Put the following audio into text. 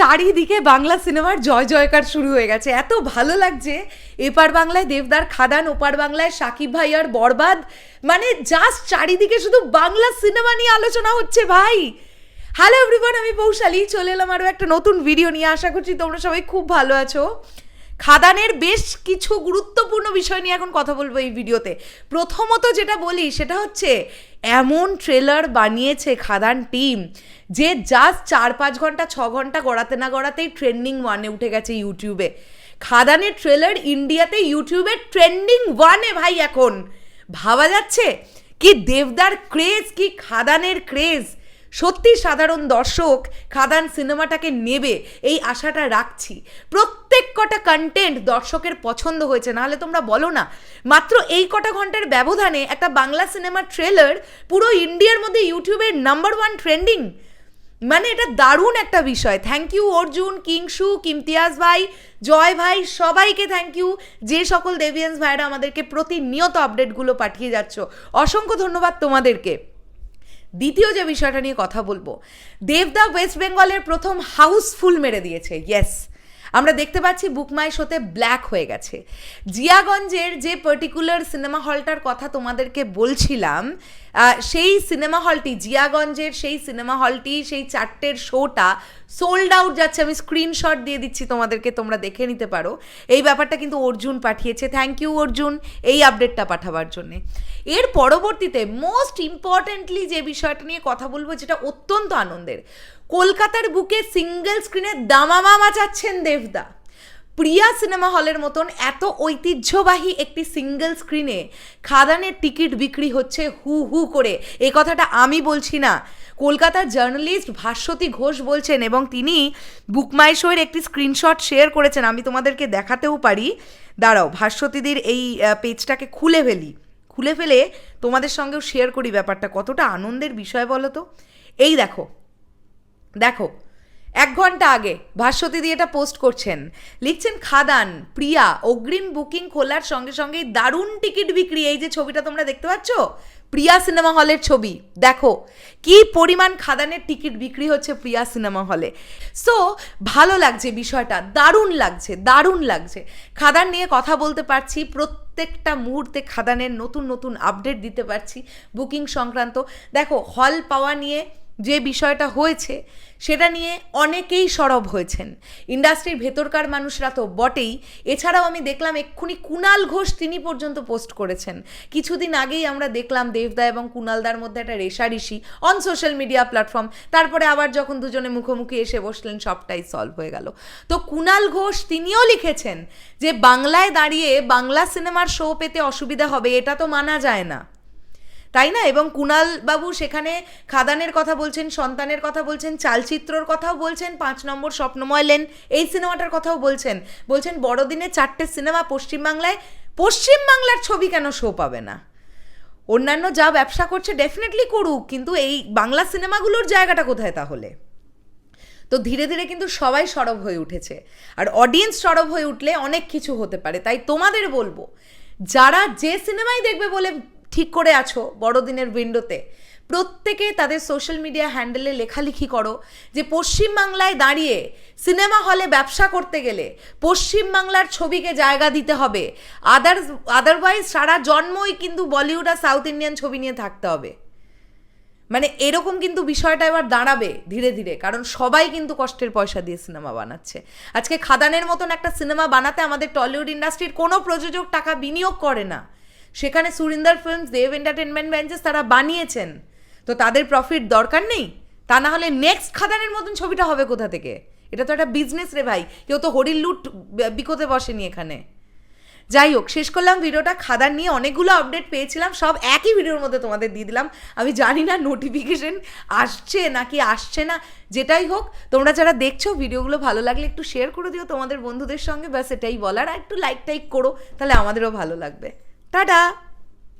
চারিদিকে বাংলা সিনেমার জয় জয়কার শুরু হয়ে গেছে। এত ভালো লাগছে। এপার বাংলায় দেবদার খাদান, ওপার বাংলায় সাকিব ভাই আর বরবাদ। মানে জাস্ট চারিদিকে শুধু বাংলা সিনেমা নিয়ে আলোচনা হচ্ছে ভাই। হ্যালো এভরিওয়ান আমি পৌশালী চলে এলাম আরও একটা নতুন ভিডিও নিয়ে। আশা করছি তোমরা সবাই খুব ভালো আছো। খাদানের বেশ কিছু গুরুত্বপূর্ণ বিষয় নিয়ে এখন কথা বলব এই ভিডিওতে। প্রথমত যেটা বলি, সেটা হচ্ছে এমন ট্রেলার বানিয়েছে খাদান টিম যে জাস্ট চার পাঁচ ঘণ্টা, ছ ঘণ্টা গড়াতে না গড়াতেই ট্রেন্ডিং ওয়ানে উঠে গেছে ইউটিউবে খাদানের ট্রেলার ইন্ডিয়াতে ইউটিউবে ট্রেন্ডিং ওয়ানে ভাই এখন। ভাবা যাচ্ছে কি দেবদার ক্রেজ কি খাদানের ক্রেজ সত্যি সাধারণ দর্শক খাদান সিনেমাটাকে নেবে, এই আশাটা রাখছি। প্রত্যেক কটা কন্টেন্ট দর্শকের পছন্দ হয়েছে, নাহলে তোমরা বলো না। মাত্র এই কটা ঘণ্টার ব্যবধানে একটা বাংলা সিনেমার ট্রেলার পুরো ইন্ডিয়ার মধ্যে ইউটিউবের নাম্বার ওয়ান ট্রেন্ডিং মানে এটা দারুণ একটা বিষয়। থ্যাংক ইউ অর্জুন, কিংসু, কিমতিয়াজ ভাই, জয় ভাই, সবাইকে থ্যাংক ইউ যে সকল দেবিয়ান্স ভাইরা আমাদেরকে প্রতিনিয়ত আপডেটগুলো পাঠিয়ে যাচ্ছ, অসংখ্য ধন্যবাদ তোমাদেরকে। দ্বিতীয় যে বিষয়টা নিয়ে কথা বলব দেবদা ওয়েস্ট বেঙ্গলের প্রথম হাউসফুল মেরে দিয়েছে ইয়েস আমরা দেখতে পাচ্ছি বুকমাই শোতে ব্ল্যাক হয়ে গেছে। জিয়াগঞ্জের যে পার্টিকুলার সিনেমা হলটার কথা তোমাদেরকে বলছিলাম সেই সিনেমা হলটি, জিয়াগঞ্জের সেই সিনেমা হলটি, সেই চারটের শোটা সোল্ড আউট যাচ্ছে। আমি স্ক্রিনশট দিয়ে দিচ্ছি তোমাদেরকে, তোমরা দেখে নিতে পারো। এই ব্যাপারটা কিন্তু অর্জুন পাঠিয়েছে। থ্যাংক ইউ অর্জুন, এই আপডেটটা পাঠাবার জন্যে। এর পরবর্তীতে মোস্ট ইম্পর্টেন্টলি যে বিষয়টা নিয়ে কথা বলব, যেটা অত্যন্ত আনন্দের কলকাতার বুকে সিঙ্গেল স্ক্রিনে দামামা মাচাচ্ছেন দেবদা। প্রিয়া সিনেমা হলের মতন এত ঐতিহ্যবাহী একটি সিঙ্গেল স্ক্রিনে খাদানের টিকিট বিক্রি হচ্ছে হু হু করে। এ কথাটা আমি বলছি না। কলকাতার জার্নালিস্ট ভাস্বতী ঘোষ বলছেন এবং তিনি বুকমাই শোয়ের একটি স্ক্রিনশট শেয়ার করেছেন। আমি তোমাদেরকে দেখাতেও পারি। দাঁড়াও, ভাস্বতীদের এই পেজটাকে খুলে ফেলি। খুলে ফেলে তোমাদের সঙ্গেও শেয়ার করি ব্যাপারটা। কতটা আনন্দের বিষয় বলো তো? এই দেখো দেখো, এক ঘণ্টা আগে ভাস্বতী দিয়ে এটা পোস্ট করছেন। লিখছেন, খাদান, প্রিয়া, অগ্রিম বুকিং খোলার সঙ্গে সঙ্গেই দারুণ টিকিট বিক্রি। এই যে ছবিটা তোমরা দেখতে পাচ্ছ? প্রিয়া সিনেমা হলের ছবি। দেখো, কি পরিমাণ খাদানের টিকিট বিক্রি হচ্ছে প্রিয়া সিনেমা হলে সো ভালো লাগছে বিষয়টা, দারুণ লাগছে দারুণ লাগছে। খাদান নিয়ে কথা বলতে পারছি, প্রত্যেকটা মুহূর্তে খাদানের নতুন নতুন আপডেট দিতে পারছি বুকিং সংক্রান্ত। দেখো হল পাওয়া নিয়ে যে বিষয়টা হয়েছে, সেটা নিয়ে অনেকেই সরব হয়েছেন। ইন্ডাস্ট্রির ভেতরকার মানুষরা তো বটেই। এছাড়াও আমি দেখলাম এক্ষুনি কুনাল ঘোষ তিনি পর্যন্ত পোস্ট করেছেন। কিছুদিন আগেই আমরা দেখলাম দেবদা এবং কুনালদার মধ্যে একটা রেশারেশি অন সোশ্যাল মিডিয়া প্ল্যাটফর্ম তারপরে আবার যখন দুজনে মুখোমুখি এসে বসলেন, সবটাই সলভ হয়ে গেল। তো কুনাল ঘোষ তিনিও লিখেছেন যে, বাংলায় দাঁড়িয়ে বাংলা সিনেমার শো পেতে অসুবিধা হবে, এটা তো মানা যায় না। তাই না? এবং কুণাল বাবু সেখানে খাদানের কথা বলছেন, সন্তানের কথা বলছেন, চালচিত্রর কথাও বলছেন, পাঁচ নম্বর স্বপ্নময় লেন এই সিনেমাটার কথাও বলছেন। বলছেন, বড়দিনে চারটে সিনেমা পশ্চিমবাংলায়, পশ্চিমবাংলার ছবি কেন শো পাবে না? অন্যান্য যা ব্যবসা করছে ডেফিনেটলি করুক, কিন্তু এই বাংলা সিনেমাগুলোর জায়গাটা কোথায় তাহলে? তো ধীরে ধীরে কিন্তু সবাই সরব হয়ে উঠেছে। আর অডিয়েন্স সরব হয়ে উঠলে অনেক কিছু হতে পারে। তাই তোমাদের বলব, যারা যে সিনেমাই দেখবে বলে ঠিক করে আছো বড়দিনের উইন্ডোতে প্রত্যেকে তাদের সোশ্যাল মিডিয়া হ্যান্ডেলে লেখালেখি করো যে পশ্চিমবাংলায় দাঁড়িয়ে সিনেমা হলে ব্যবসা করতে গেলে পশ্চিমবাংলার ছবিকে জায়গা দিতে হবে। আদার আদারওয়াইজ সারা জন্মই কিন্তু বলিউড আর সাউথ ইন্ডিয়ান ছবি নিয়ে থাকতে হবে। মানে এরকম কিন্তু বিষয়টা এবার দাঁড়াবে ধীরে ধীরে, কারণ সবাই কিন্তু কষ্টের পয়সা দিয়ে সিনেমা বানাচ্ছে। আজকে খাদানের মতন একটা সিনেমা বানাতে আমাদের টলিউড ইন্ডাস্ট্রির কোনো প্রযোজক টাকা বিনিয়োগ করে না। সেখানে Surinder Films Dev Entertainment Ventures তারা বানিয়েছেন। তো তাদের প্রফিট দরকার নেই? তা না হলে নেক্সট খাদানের মতন ছবিটা হবে কোথা থেকে? এটা তো একটা বিজনেস রে ভাই। কেউ তো হরির লুট বিকোতে বসেনি এখানে। যাই হোক, শেষ করলাম ভিডিওটা। খাদার নিয়ে অনেকগুলো আপডেট পেয়েছিলাম। সব একই ভিডিওর মধ্যে তোমাদের দিয়ে দিলাম। আমি জানি না নোটিফিকেশন আসছে নাকি আসছে না। যেটাই হোক, তোমরা যারা দেখছ ভিডিওগুলো ভালো লাগলে একটু শেয়ার করে দিও তোমাদের বন্ধুদের সঙ্গে। ব্যাস, এটাই বলার। আর একটু লাইক টাইক করো, তাহলে আমাদেরও ভালো লাগবে। টাটা।